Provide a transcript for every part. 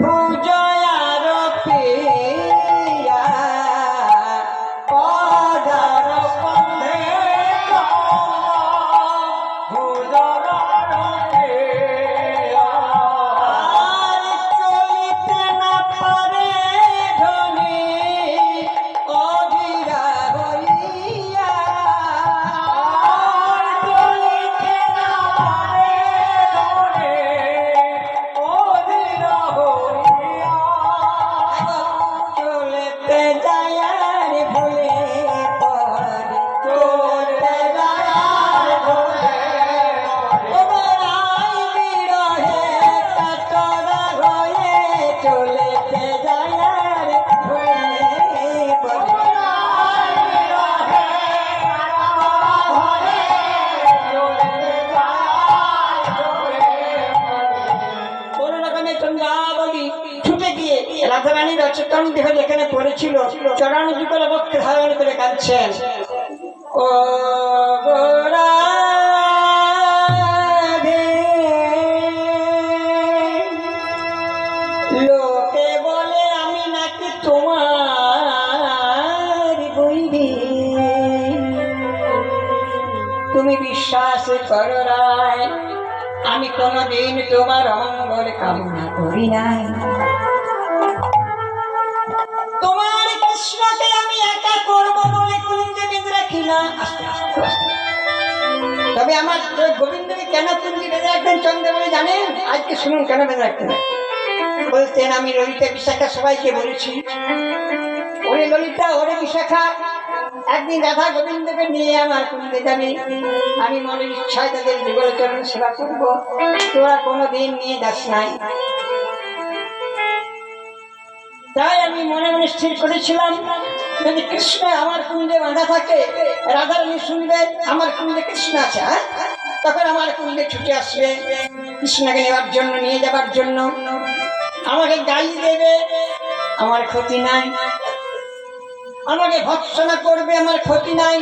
不要 দেহ যেখানে পড়েছিল চরণ যুগল বক্ষে ধারণ করে কাঁদছেন। ও আমি নাকি বিশ্বাস করো আমি কোনদিন তোমার অমঙ্গল কামনা করি নাই। তোমার কৃষ্ণকে আমি একা করব বলে কুঞ্জে বেঁধে। তবে আমার গোবিন্দকে কেন কুঞ্জে বেঁধে রাখতেন চন্দ্র বলে জানেন? আজকে শুনুন কেন বেঁধে রাখতেন বলতেন, আমি ললিতা বিশাখা সবাইকে বলেছি। ওরে ললিতা, ওরে বিশাখা, একদিন রাধা গোবিন্দকে নিয়ে আমার কুঞ্জে যাবে। আমি মনের ইচ্ছায় তাদের যুগল চরণ সেবা করব। তোরা কোনোদিন নিয়ে যাস নাই। তাই আমি মনে মনে স্থির করেছিলাম যদি কৃষ্ণ আমার কুঞ্জে বাঁধা থাকে রাধারানী শুনবে আমার কুঞ্জে কৃষ্ণ আছে হ্যাঁ? তখন আমার কুঞ্জে ছুটে আসবে কৃষ্ণকে নেওয়ার জন্য নিয়ে যাবার জন্য। আমাকে গালি দেবে আমার ক্ষতি নাই। আমাকে ভৎসনা করবে আমার ক্ষতি নাই।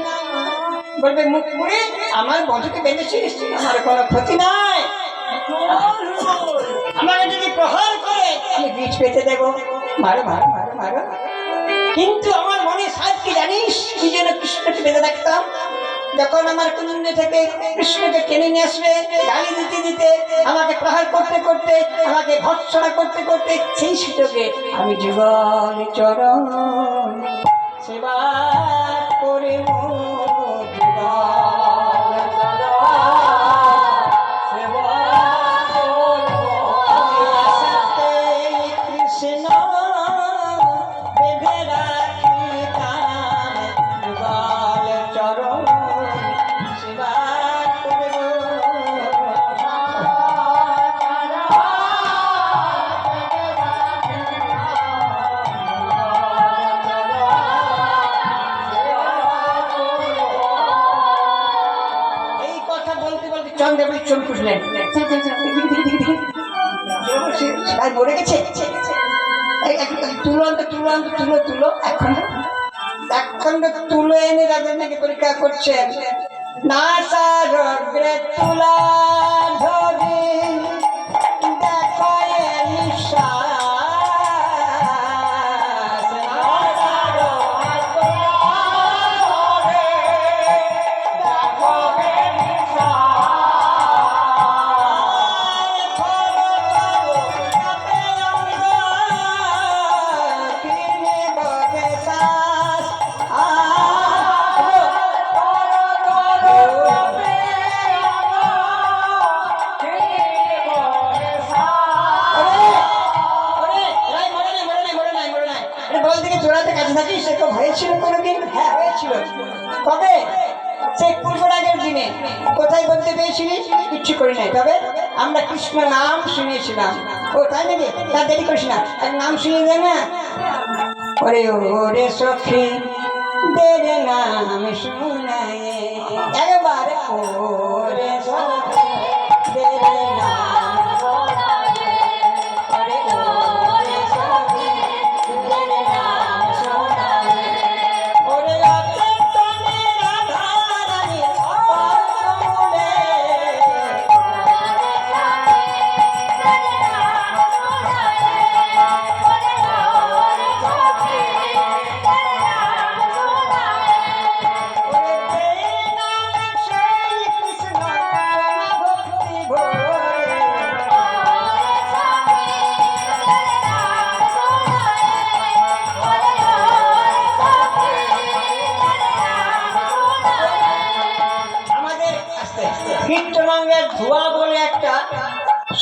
বলবে মুখ মুড়ে আমার বধুকে বেঁধেছিস আমার কোনো ক্ষতি নাই। আমাকে যদি প্রহার করে আমি বীজ পেতে দেবো। মারো মারো মারো মারো। কিন্তু আমার মনে সাজ কি জানিস? কি যেন কৃষ্ণকে বেঁধে রাখতাম যখন আমার কুঞ্জ থেকে কৃষ্ণকে টেনে নিয়ে আসবে, গালি দিতে দিতে, আমাকে প্রহার করতে করতে, আমাকে ভৎসনা করতে করতে, সেই সুযোগে আমি যুগল চরণ সেবা করে কৃষ্ণ তুলো তুলো এখন এনে রাজনাকে পরীক্ষা করছেন? না সারগ্রে তুলা। হয়েছিল কোনোদিন? হ্যাঁ হয়েছিল। সেই দিনে। কোথায় বলতে কিচ্ছু করি নাই। তবে আমরা কৃষ্ণ নাম শুনিয়েছিলাম। ও, তাই নাকি? তার দেরি করিস না। এক নাম শুনিয়ে না। ওরে ওরে সখী দে নাম শুনায়। একবার ওরে সখী দে নাম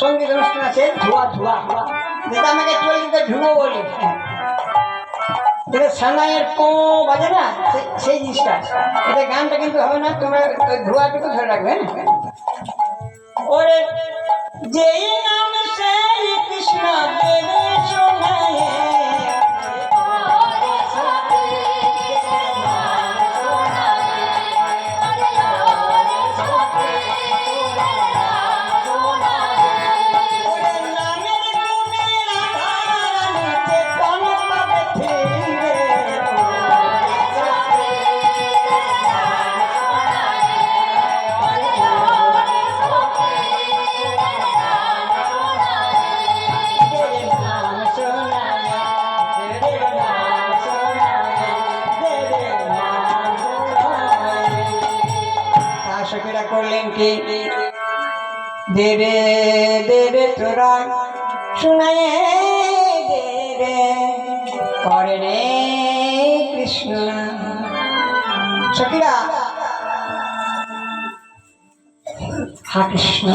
সংগীত অনুষ্ঠান আছে, ধোয়া ধোয়া যেটা আমাকে চলতে ধুয়ো বলে এটা সানাইয়ের কো বাজে না সেই জিনিসটা। এটা গানটা কিন্তু হবে না, তোমরা ধোয়াটুকু ধরে রাখবে হ্যাঁ? ওরে যেই কি? দেবে দেবে তোরা। শোনায় দেবে। করে রে কৃষ্ণ। সখীরা। হা কৃষ্ণ।